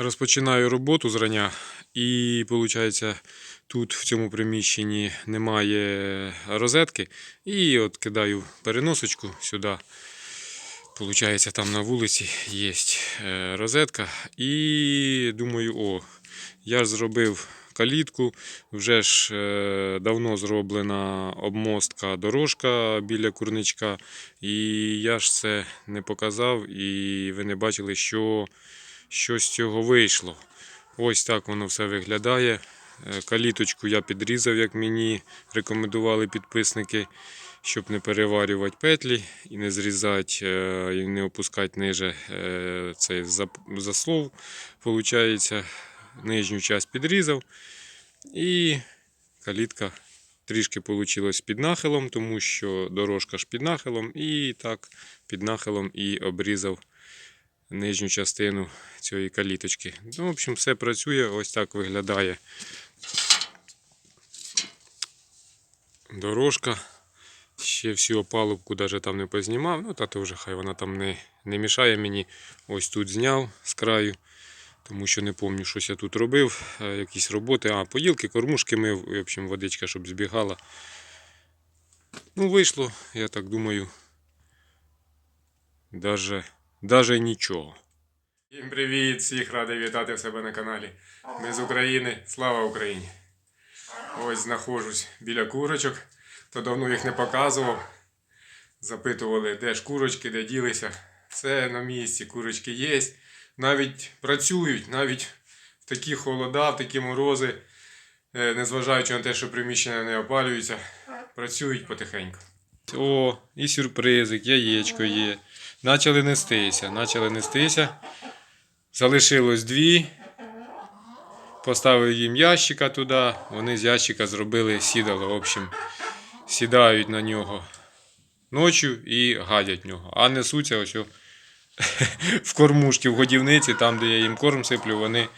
Розпочинаю роботу зрання, і виходить, тут в цьому приміщенні немає розетки. І от кидаю переносочку сюди. Получається, там на вулиці є е, розетка. І думаю, о, я ж зробив калітку, вже ж е, давно зроблена обмостка дорожка біля курничка. І я ж це не показав, і ви не бачили, що, що з цього вийшло. Ось так воно все виглядає. Е, Каліточку я підрізав, як мені рекомендували підписники, щоб не переварювати петлі і не зрізати, е, і не опускати ниже е, цей заслов. Получається, нижню часть підрізав. І калітка трішки вийшло під нахилом, тому що дорожка ж під нахилом, і так під нахилом і обрізав нижню частину цієї каліточки. Ну, в общем, все працює, ось так виглядає дорожка. Ще всю опалубку навіть там не познімав. Ну, та то вже хай вона там не, не мішає мені. Ось тут зняв з краю. Тому що не пам'ятаю, щось я тут робив, е, якісь роботи. А, поїлки, кормушки мив, в общем, водичка, щоб збігала. Ну, вийшло, я так думаю. Даже, даже нічого. Всім привіт! Всіх радий вітати в себе на каналі. Ми з України. Слава Україні! Ось знаходжусь біля курочок. То давно їх не показував. Запитували, де ж курочки, де ділися. Все на місці, курочки є. Навіть працюють, навіть в такі холода, в такі морози, е, незважаючи на те, що приміщення не опалюється, працюють потихеньку. О, і сюрпризик, яєчко є. Начали нестися, почали нестися. Залишилось дві. Поставив їм ящика туди. Вони з ящика зробили сідало. В общем, сідають на нього ночі і гадять нього. А несуться ось в кормушки в годівниці, там, де я їм корм сиплю, вони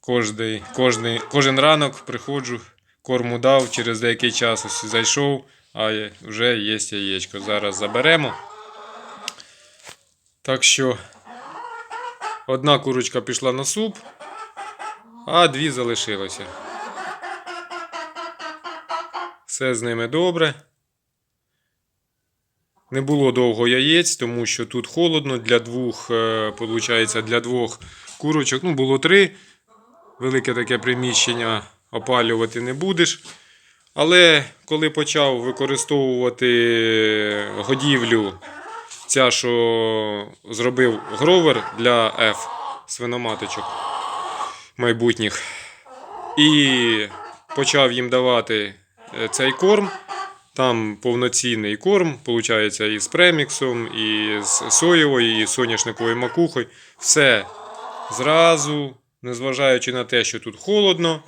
кожний, кожний, кожен ранок приходжу, корму дав, через деякий час ось зайшов, а вже є яєчко. Зараз заберемо. Так що одна курочка пішла на суп, а дві залишилося. Все з ними добре. Не було довго яєць, тому що тут холодно для двох, е, получається, для двох курочок. Ну, було три. Велике таке приміщення опалювати не будеш. Але коли почав використовувати годівлю, ця, що зробив гровер для F свиноматочок майбутніх, і почав їм давати е, цей корм, там повноцінний корм, виходить, і з преміксом, і з соєвою, і соняшниковою макухою. Все зразу, незважаючи на те, що тут холодно,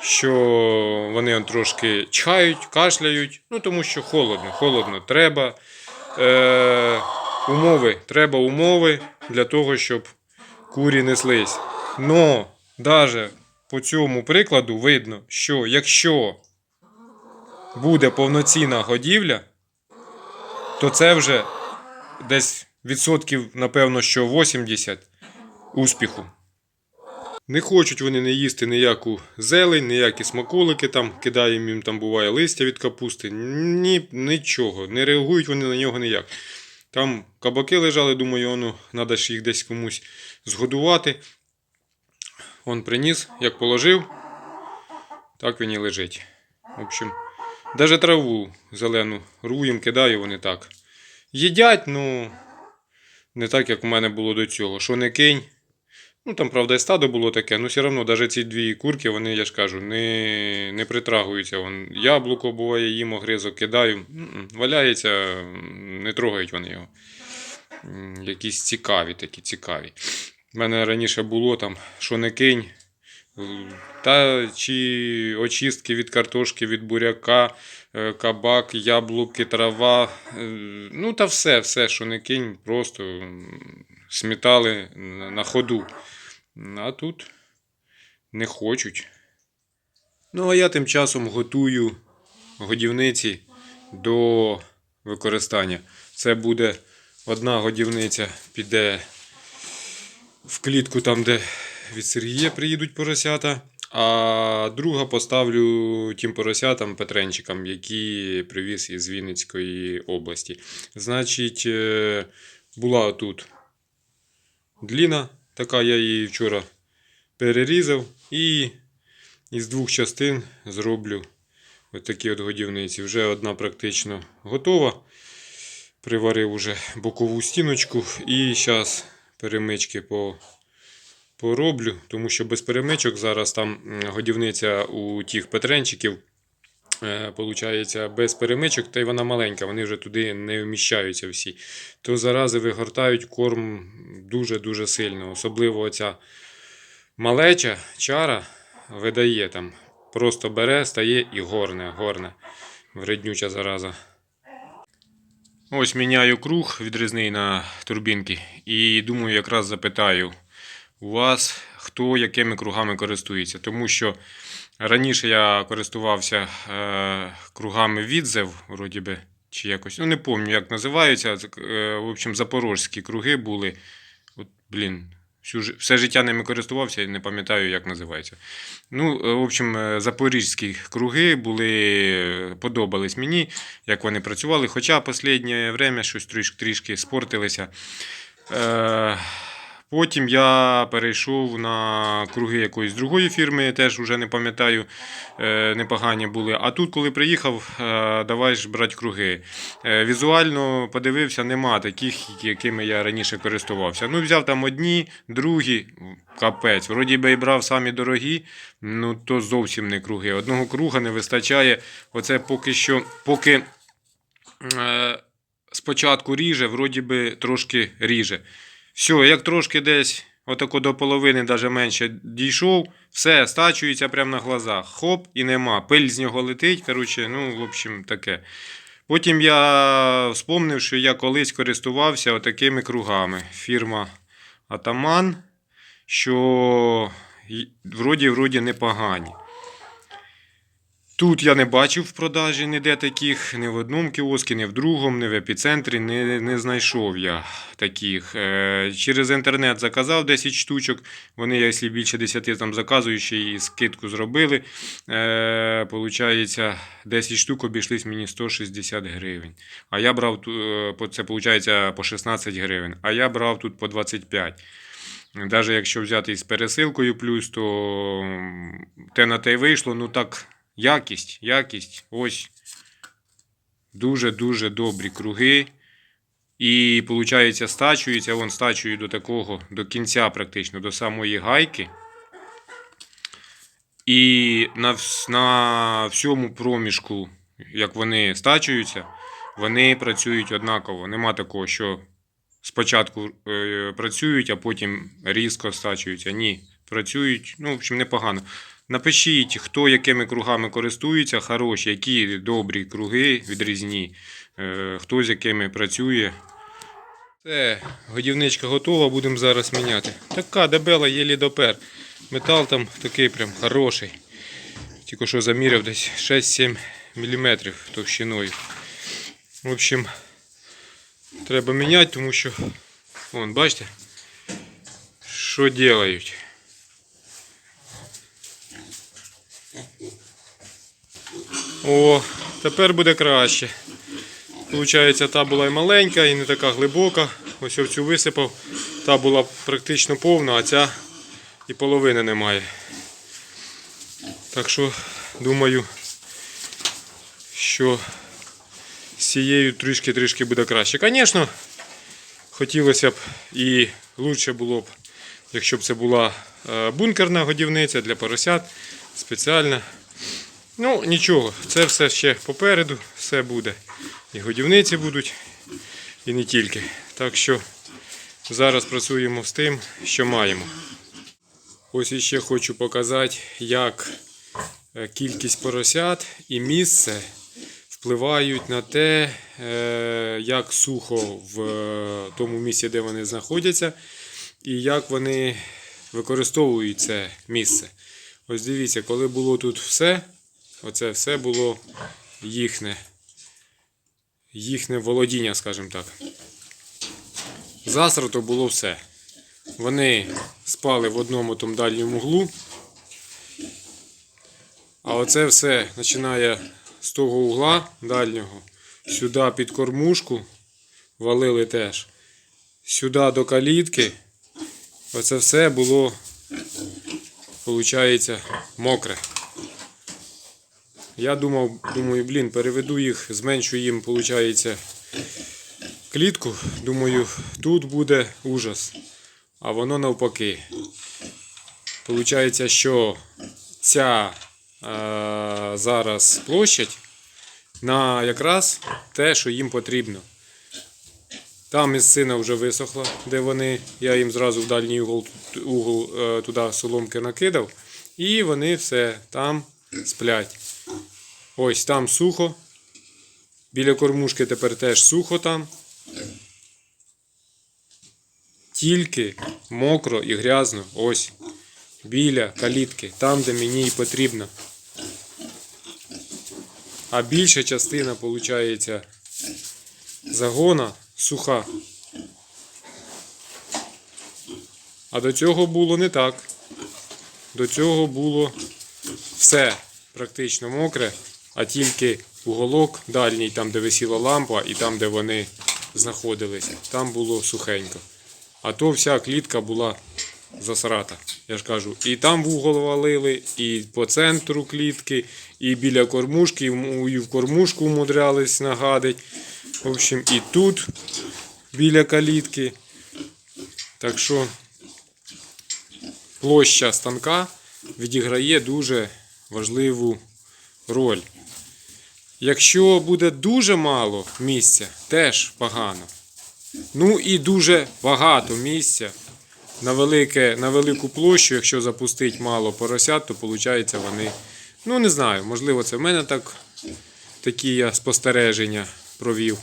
що вони трошки чхають, кашляють. Ну тому що холодно, холодно. Треба е, умови, треба умови для того, щоб курі неслись. Но навіть по цьому прикладу видно, що якщо буде повноцінна годівля, то це вже десь відсотків, напевно, що 80 успіху. Не хочуть вони не їсти ніяку зелень, ніякі смаколики там, кидаємо їм там буває листя від капусти. Ні, нічого. Не реагують вони на нього ніяк. Там кабаки лежали, думаю, воно, треба ж їх десь комусь згодувати. Он приніс, як положив, так він і лежить. В общем, навіть траву зелену руєм, кидаю, вони так. Їдять, ну не так, як у мене було до цього. Що не кинь. Ну там, правда, і стадо було таке, ну все одно, навіть ці дві курки, вони, я ж кажу, не, не притрагуються. Вон, яблуко буває, їм огризок кидаю. Валяється, не трогають вони його. Якісь цікаві такі, цікаві. У мене раніше було там, що не кинь. Та чи очистки від картошки, від буряка, е, кабак, яблуки, трава. е, Ну та все, все, що не кинь, просто смітали на на ходу. А тут не хочуть. Ну, а я тим часом готую годівниці до використання. Це буде одна годівниця, піде в клітку там, де від Сергія приїдуть поросята. А друга поставлю тим поросятам Петренчикам, які привіз із Вінницької області. Значить, е, була тут дліна, така я її вчора перерізав. І із двох частин зроблю ось такі от годівниці. Вже одна практично готова. Приварив уже бокову стіночку. І зараз перемички по пороблю, тому що без перемичок зараз там годівниця у тих петренчиків. Е, Получається без перемичок, та й вона маленька, вони вже туди не вміщаються всі. То зарази вигортають корм дуже-дуже сильно. Особливо оця малеча, чара видає там. Просто бере, стає і горне, горне. Вреднюча зараза. Ось міняю круг відрізний на турбінки. І думаю, якраз запитаю у вас, хто якими кругами користується. Тому що раніше я користувався е, кругами відзев, вроді би, чи якось. Ну, не пам'ятаю, як називаються. Е, в общем, запорожські круги були. От, блін, всю, все життя ними користувався і не пам'ятаю, як називається. Ну, е, в общем, е, запорізькі круги були, подобались мені, як вони працювали. Хоча останнє время щось трішки, трішки спортилися. Е, Потім я перейшов на круги якоїсь другої фірми, теж вже не пам'ятаю, е, непогані були. А тут, коли приїхав, е, давай ж брати круги. Е, Візуально подивився, нема таких, якими я раніше користувався. Ну, взяв там одні, другі, капець. Вроді би і брав самі дорогі, ну то зовсім не круги. Одного круга не вистачає. Оце поки що, поки спочатку ріже, вроді би трошки ріже. Все, як трошки десь отако до половини, навіть менше дійшов, все, стачується прямо на глазах. Хоп, і нема. Пиль з нього летить. Коротше, ну, в общем, таке. Потім я вспомнив, що я колись користувався отакими кругами. Фірма Атаман, що вроді, вроді непогані. Тут я не бачив в продажі ніде таких, ні в одному кіоскі, ні в другому, ні в епіцентрі не, не знайшов я таких. Е, через інтернет заказав 10 штучок. Вони, якщо більше 10 там заказую, ще і скидку зробили. Е, получається, 10 штук обійшлись мені 160 гривень. А я брав е, це виходить по 16 гривень. А я брав тут по 25. Навіть якщо взяти із пересилкою плюс, то те на те й вийшло, ну так. Якість, якість. Ось. Дуже-дуже добрі круги. І, виходить, стачується, вон стачують до такого, до кінця практично, до самої гайки. І на, на всьому проміжку, як вони стачуються, вони працюють однаково. Нема такого, що спочатку е, працюють, а потім різко стачуються. Ні, працюють, ну, в общем, непогано. Напишіть, хто якими кругами користується, хороші, які добрі круги відрізні, е, хто з якими працює. Все, годівничка готова, будемо зараз міняти. Така дебела єлі допер. Метал там такий прям хороший. Тільки що заміряв десь 6-7 мм товщиною. В общем, треба міняти, тому що, вон, бачите, що делають. О, тепер буде краще. Получається, та була і маленька, і не така глибока. Ось я цю висипав. Та була практично повна, а ця і половини немає. Так що, думаю, що з цією трішки-трішки буде краще. Звісно, хотілося б і краще було б, якщо б це була е, бункерна годівниця для поросят спеціальна. Ну, нічого, це все ще попереду, все буде. І годівниці будуть, і не тільки. Так що зараз працюємо з тим, що маємо. Ось іще хочу показати, як е, кількість поросят і місце впливають на те, е, як сухо в е, тому місці, де вони знаходяться, і як вони використовують це місце. Ось дивіться, коли було тут все, оце все було їхнє, їхнє володіння, скажімо так. Засрато було все. Вони спали в одному тому дальньому углу. А оце все починає з того угла дальнього. Сюди під кормушку валили теж. Сюди до калітки. Оце все було, виходить, мокре. Я думав, думаю, блін, переведу їх, зменшу їм, виходить, клітку. Думаю, тут буде ужас. А воно навпаки. Получається, що ця е, зараз площадь на якраз те, що їм потрібно. Там місцина вже висохла, де вони. Я їм зразу в дальній угол, угол е, туди соломки накидав. І вони все там сплять. Ось там сухо. Біля кормушки тепер теж сухо там. Тільки мокро і грязно. Ось. Біля калітки, там, де мені і потрібно. А більша частина, виходить, загона суха. А до цього було не так. До цього було все практично мокре, а тільки уголок дальній, там, де висіла лампа, і там, де вони знаходилися, там було сухенько. А то вся клітка була засрата. Я ж кажу, і там в угол валили, і по центру клітки, і біля кормушки, і в кормушку умудрялись нагадить. В общем, і тут біля калітки. Так що площа станка відіграє дуже важливу роль. Якщо буде дуже мало місця, теж погано. Ну і дуже багато місця на, велике, на велику площу, якщо запустити мало поросят, то виходить вони. Ну не знаю, можливо, це в мене так такі я спостереження провів.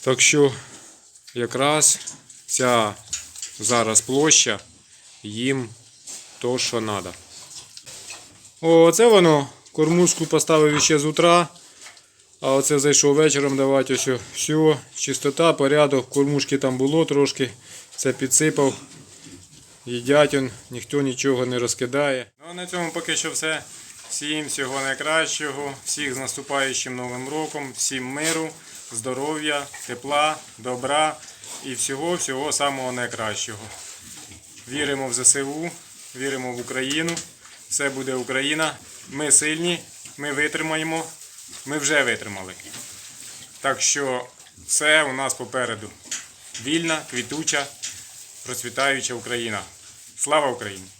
Так що якраз ця зараз площа їм то, що треба. О, це воно. Кормушку поставив ще з утра. А оце зайшов вечором давати ось. Все, чистота, порядок. Кормушки там було трошки. Це підсипав. Їдять он, ніхто нічого не розкидає. Ну на цьому поки що все. Всім всього найкращого, всіх з наступаючим новим роком, всім миру, здоров'я, тепла, добра і всього всього самого найкращого. Віримо в ЗСУ, віримо в Україну. Все буде Україна. Ми сильні, ми витримаємо, ми вже витримали. Так що все у нас попереду. Вільна, квітуча, процвітаюча Україна. Слава Україні!